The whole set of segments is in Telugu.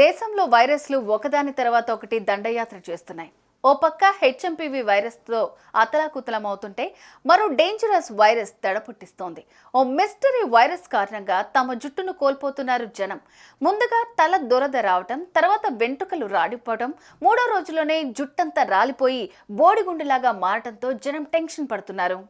దేశంలో వైరస్లు ఒకదాని తర్వాత ఒకటి దండయాత్ర చేస్తున్నాయి. ఓ పక్క హెచ్ఎంపీవీ వైరస్తో అతలాకుతలమవుతుంటే మరో డేంజరస్ వైరస్ దడపుట్టిస్తోంది ఓ మిస్టరీ వైరస్ కారణంగా తమ జుట్టును కోల్పోతున్నారు జనం. ముందుగా తల దురద రావటం తర్వాత వెంట్రుకలు రాడిపోవడం మూడో రోజులోనే జుట్టంతా రాలిపోయి బోడిగుండులాగా మారటంతో జనం టెన్షన్ పడుతున్నారు.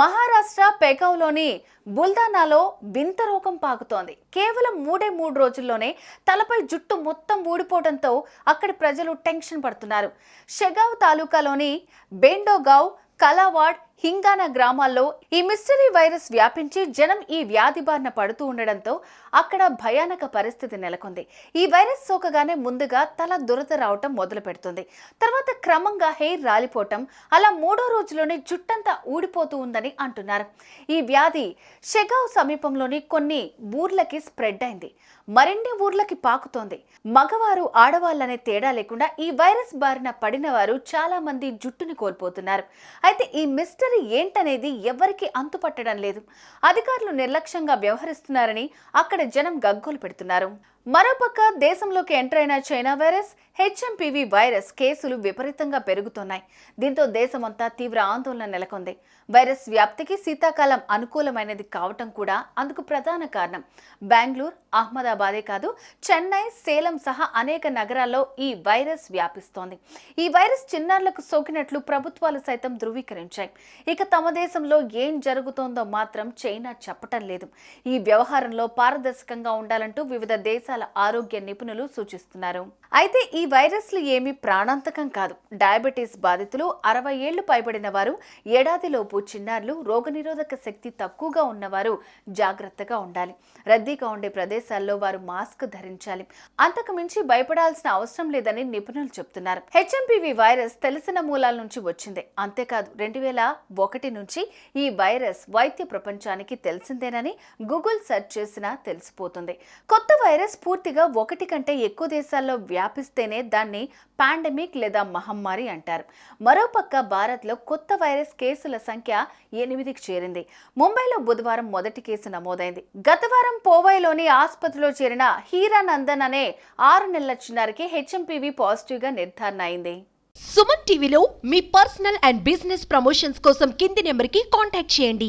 మహారాష్ట్ర పేకావ్లోని బుల్దానాలో వింత రోగం పాకుతోంది. కేవలం మూడే మూడు రోజుల్లోనే తలపై జుట్టు మొత్తం ఊడిపోవడంతో అక్కడి ప్రజలు టెన్షన్ పడుతున్నారు. షెగావ్ తాలూకాలోని బెండోగావ్ కలావాడ్ హింగానా గ్రామాల్లో ఈ మిస్టరీ వైరస్ వ్యాపించి జనం ఈ వ్యాధి బారిన పడుతూ ఉండడంతో అక్కడ భయానక పరిస్థితి నెలకొంది. ఈ వైరస్ సోకగానే ముందుగా తల దురద రావటం మొదలు పెడుతుంది తర్వాత క్రమంగా హెయిర్ రాలిపోవటం అలా మూడో రోజులోనే జుట్టంతా ఊడిపోతూ ఉందని అంటున్నారు. ఈ వ్యాధి షెగావ్ సమీపంలోని కొన్ని ఊర్లకి స్ప్రెడ్ అయింది. మరిన్ని ఊర్లకి పాకుతోంది. మగవారు ఆడవాళ్ళనే తేడా లేకుండా ఈ వైరస్ బారిన పడిన వారు చాలా మంది జుట్టుని కోల్పోతున్నారు. అయితే ఈ మిస్టరీ ఏంటనేది ఎవరికి అంతుపట్టడం లేదు. అధికారులు నిర్లక్ష్యంగా వ్యవహరిస్తున్నారని అక్కడ జనం గగ్గోలు పెడుతున్నారు. మరోపక్క దేశంలోకి ఎంటర్ అయిన చైనా వైరస్ హెచ్ఎంపీవీ వైరస్ కేసులు విపరీతంగా పెరుగుతున్నాయి. దీంతో దేశమంతా తీవ్ర ఆందోళన నెలకొంది. వైరస్ వ్యాప్తికి శీతాకాలం అనుకూలమైనది కావటం కూడా అందుకు ప్రధాన కారణం. బెంగళూరు అహ్మదాబాదే కాదు చెన్నై సేలం సహా అనేక నగరాల్లో ఈ వైరస్ వ్యాపిస్తోంది. ఈ వైరస్ చిన్నారులకు సోకినట్లు ప్రభుత్వాలు సైతం ధృవీకరించాయి. ఇక తమ దేశంలో ఏం జరుగుతోందో మాత్రం చైనా చెప్పటం లేదు. ఈ వ్యవహారంలో పారదర్శకంగా ఉండాలంటూ వివిధ దేశాల ఆరోగ్య నిపుణులు సూచిస్తున్నారు. అయితే ఈ వైరస్లు ఏమీ ప్రాణాంతకం కాదు. డయాబెటీస్ బాధితులు అరవై ఏళ్ళు పైబడిన వారు ఏడాదిలోపు చిన్నారులు రోగనిరోధక శక్తి తక్కువగా ఉన్నవారు జాగ్రత్తగా ఉండాలి. రద్దీగా ఉండే ప్రదేశాల్లో వారు మాస్క్ ధరించాలి. అంతకు మించి భయపడాల్సిన అవసరం లేదని నిపుణులు చెప్తున్నారు. హెచ్ఎంపీవీ వైరస్ తెలిసిన మూలాల నుంచి వచ్చిందే. అంతేకాదు రెండు వేల ఒకటి నుంచి ఈ వైరస్ వైద్య ప్రపంచానికి తెలిసిందేనని గూగుల్ సెర్చ్ చేసినా తెలిసిపోతుంది. కొత్త వైరస్ పూర్తిగా ఒకటి కంటే ఎక్కువ దేశాల్లో వ్యాపిస్తేనే దాన్ని పాండమిక్ లేదా మహమ్మారి అంటారు. మరోపక్క భారత్లో కొత్త వైరస్ కేసుల సంఖ్య ఎనిమిదికి చేరింది. ముంబైలో బుధవారం మొదటి కేసు నమోదైంది. గత వారం పోవైలోని ఆసుపత్రిలో చేరిన హీరానందన్ అనే ఆరు నెలల చిన్నారికి హెచ్ఎంపీవీ పాజిటివ్గా నిర్ధారణ అయింది. సుమన్ టీవీలో మీ పర్సనల్ అండ్ బిజినెస్ ప్రమోషన్స్ కోసం కింది నెంబర్కి కాంటాక్ట్ చేయండి.